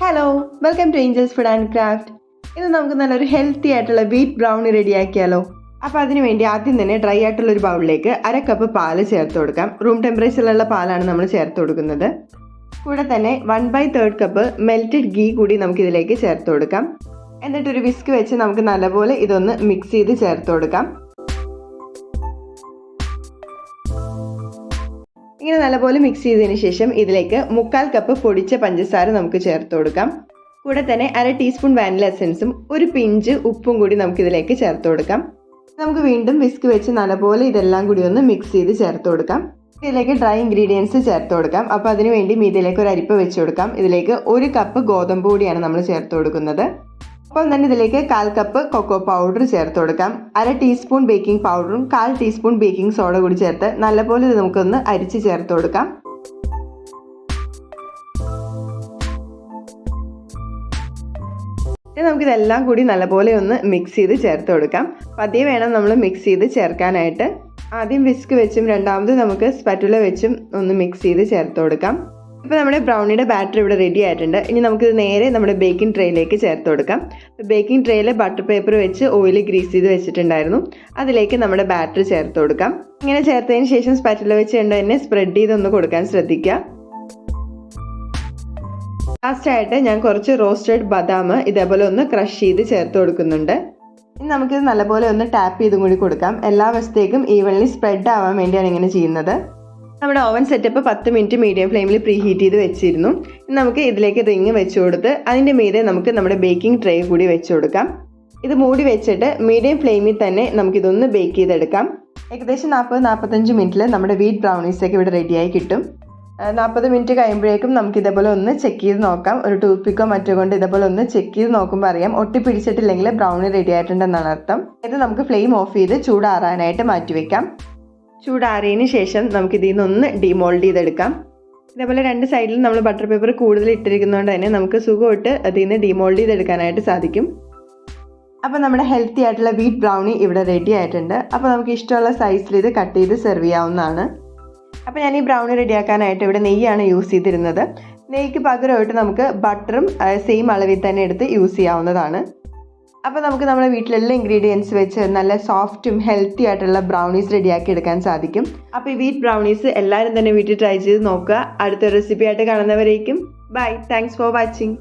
Hello welcome to Angels food and craft ഇന്ന് നമുക്ക് നല്ലൊരു ഹെൽത്തി ആയിട്ടുള്ള വീറ്റ് ബ്രൗണി റെഡിയാക്കിയാലോ അപ്പോൾ അതിന് വേണ്ടി ആദ്യം തന്നെ ഡ്രൈ ആയിട്ടുള്ള ഒരു ബൗളിലേക്ക് അര കപ്പ് പാൽ ചേർത്ത് കൊടുക്കാം. റൂം ടെമ്പറേച്ചറിലുള്ള പാലാണ് നമ്മൾ ചേർത്ത് കൊടുക്കുന്നത്. കൂടെ തന്നെ one by third cup melted ghee കൂടി നമുക്ക് ഇതിലേക്ക് ചേർത്ത് കൊടുക്കാം. എന്നിട്ടൊരു വിസ്ക് വെച്ച് നമുക്ക് നല്ലപോലെ ഇതൊന്ന് മിക്സ് ചെയ്ത് ചേർത്ത് കൊടുക്കാം. നല്ലപോലെ മിക്സ് ചെയ്തതിന് ശേഷം ഇതിലേക്ക് മുക്കാൽ കപ്പ് പൊടിച്ച പഞ്ചസാര നമുക്ക് ചേർത്ത് കൊടുക്കാം. കൂടെ തന്നെ അര ടീസ്പൂൺ വാനില എസൻസും ഒരു പിഞ്ച് ഉപ്പും കൂടി നമുക്ക് ഇതിലേക്ക് ചേർത്ത് കൊടുക്കാം. നമുക്ക് വീണ്ടും വിസ്ക് വെച്ച് നല്ലപോലെ ഇതെല്ലാം കൂടി ഒന്ന് മിക്സ് ചെയ്ത് ചേർത്ത് കൊടുക്കാം. ഇതിലേക്ക് ഡ്രൈ ഇൻഗ്രീഡിയൻസ് ചേർത്ത് കൊടുക്കാം. അപ്പോൾ അതിന് വേണ്ടി ഇതിലേക്ക് ഒരു അരിപ്പ് വെച്ച് കൊടുക്കാം. ഇതിലേക്ക് ഒരു കപ്പ് ഗോതമ്പ് പൊടിയാണ് നമ്മൾ ചേർത്ത് കൊടുക്കുന്നത്. ഒപ്പം തന്നെ ഇതിലേക്ക് കാൽ കപ്പ് കൊക്കോ പൗഡർ ചേർത്ത് കൊടുക്കാം. അര ടീസ്പൂൺ ബേക്കിംഗ് പൗഡറും കാൽ ടീസ്പൂൺ ബേക്കിംഗ് സോഡ കൂടി ചേർത്ത് നല്ലപോലെ ഇത് നമുക്കൊന്ന് അരിച്ച് ചേർത്ത് കൊടുക്കാം. ഇനി നമുക്കിതെല്ലാം കൂടി നല്ലപോലെ ഒന്ന് മിക്സ് ചെയ്ത് ചേർത്ത് കൊടുക്കാം. പതിയെ വേണം നമ്മൾ മിക്സ് ചെയ്ത് ചേർക്കാനായിട്ട്. ആദ്യം വിസ്ക് വെച്ചും രണ്ടാമത് നമുക്ക് സ്പറ്റുല വെച്ചും ഒന്ന് മിക്സ് ചെയ്ത് ചേർത്ത് കൊടുക്കാം. ഇപ്പോൾ നമ്മുടെ ബ്രൗണിയുടെ ബാറ്റർ ഇവിടെ റെഡി ആയിട്ടുണ്ട്. ഇനി നമുക്കിത് നേരെ നമ്മുടെ ബേക്കിംഗ് ട്രേയിലേക്ക് ചേർത്ത് കൊടുക്കാം. ബേക്കിംഗ് ട്രേയിൽ ബട്ടർ പേപ്പർ വെച്ച് ഓയിൽ ഗ്രീസ് ചെയ്ത് വെച്ചിട്ടുണ്ടായിരുന്നു. അതിലേക്ക് നമ്മുടെ ബാറ്റർ ചേർത്ത് കൊടുക്കാം. ഇങ്ങനെ ചേർത്തതിന് ശേഷം സ്പാറ്റുല വെച്ച് കൊണ്ട് തന്നെ സ്പ്രെഡ് ചെയ്തൊന്ന് കൊടുക്കാൻ ശ്രദ്ധിക്കുക. ലാസ്റ്റ് ആയിട്ട് ഞാൻ കുറച്ച് റോസ്റ്റഡ് ബദാം ഇതേപോലെ ഒന്ന് ക്രഷ് ചെയ്ത് ചേർത്ത് കൊടുക്കുന്നുണ്ട്. ഇനി നമുക്കിത് നല്ലപോലെ ഒന്ന് ടാപ്പ് ചെയ്തും കൂടി കൊടുക്കാം. എല്ലാ വശത്തേക്കും ഈവൺലി സ്പ്രെഡ് ആവാൻ വേണ്ടിയാണ് ഇങ്ങനെ ചെയ്യുന്നത്. നമ്മുടെ ഓവൻ സെറ്റപ്പ് പത്ത് മിനിറ്റ് മീഡിയം ഫ്ലെയിമിൽ പ്രീ ഹീറ്റ് ചെയ്ത് വെച്ചിരുന്നു. നമുക്ക് ഇതിലേക്ക് റിങ് വെച്ച് കൊടുത്ത് അതിന്റെ മീതെ നമുക്ക് നമ്മുടെ ബേക്കിംഗ് ട്രേ കൂടി വെച്ച് കൊടുക്കാം. ഇത് മൂടി വെച്ചിട്ട് മീഡിയം ഫ്ലെയിമിൽ തന്നെ നമുക്കിതൊന്ന് ബേക്ക് ചെയ്തെടുക്കാം. ഏകദേശം നാൽപ്പത് നാൽപ്പത്തഞ്ച് മിനിറ്റിൽ നമ്മുടെ വീറ്റ് ബ്രൗണീസൊക്കെ ഇവിടെ റെഡിയായി കിട്ടും. നാൽപ്പത് മിനിറ്റ് കഴിയുമ്പോഴേക്കും നമുക്ക് ഇതേപോലെ ഒന്ന് ചെക്ക് ചെയ്ത് നോക്കാം. ഒരു ടൂത്ത് പിക്കോ മറ്റോ കൊണ്ട് ഇതേപോലെ ഒന്ന് ചെക്ക് ചെയ്ത് നോക്കുമ്പോൾ അറിയാം. ഒട്ടി പിടിച്ചിട്ടില്ലെങ്കിൽ ബ്രൗണി റെഡി ആയിട്ടുണ്ടെന്നാണ് അർത്ഥം. ഇത് നമുക്ക് ഫ്ലെയിം ഓഫ് ചെയ്ത് ചൂടാറാനായിട്ട് മാറ്റി വെക്കാം. ചൂടാറിയതിന് ശേഷം നമുക്ക് നിന്നൊന്ന് ഡിമോൾഡ് ചെയ്തെടുക്കാം. ഇതേപോലെ രണ്ട് സൈഡിലും നമ്മൾ ബട്ടർ പേപ്പർ കൂടുതൽ ഇട്ടിരിക്കുന്നതുകൊണ്ട് തന്നെ നമുക്ക് സുഖമായിട്ട് അതിൽ നിന്ന് ഡിമോൾഡ് ചെയ്തെടുക്കാനായിട്ട് സാധിക്കും. അപ്പോൾ നമ്മുടെ ഹെൽത്തി ആയിട്ടുള്ള വീറ്റ് ബ്രൗണി ഇവിടെ റെഡി ആയിട്ടുണ്ട്. അപ്പോൾ നമുക്ക് ഇഷ്ടമുള്ള സൈസിൽ ഇത് കട്ട് ചെയ്ത് സെർവ് ചെയ്യാവുന്നതാണ്. അപ്പോൾ ഞാൻ ഈ ബ്രൗണി റെഡിയാക്കാനായിട്ട് ഇവിടെ നെയ്യാണ് യൂസ് ചെയ്തിരുന്നത്. നെയ്ക്ക് പകരമായിട്ട് നമുക്ക് ബട്ടറും സെയിം അളവിൽ തന്നെ എടുത്ത് യൂസ് ചെയ്യാവുന്നതാണ്. അപ്പോൾ നമുക്ക് നമ്മുടെ വീട്ടിലെല്ലാ ഇൻഗ്രീഡിയൻസ് വെച്ച് നല്ല സോഫ്റ്റും ഹെൽത്തി ആയിട്ടുള്ള ബ്രൗണീസ് റെഡിയാക്കി എടുക്കാൻ സാധിക്കും. അപ്പോൾ ഈ വീറ്റ് ബ്രൗണീസ് എല്ലാവരും തന്നെ വീട്ടിൽ ട്രൈ ചെയ്ത് നോക്കുക. അടുത്ത റെസിപ്പി ആയിട്ട് കാണുന്നവരേക്കും. Bye thanks for watching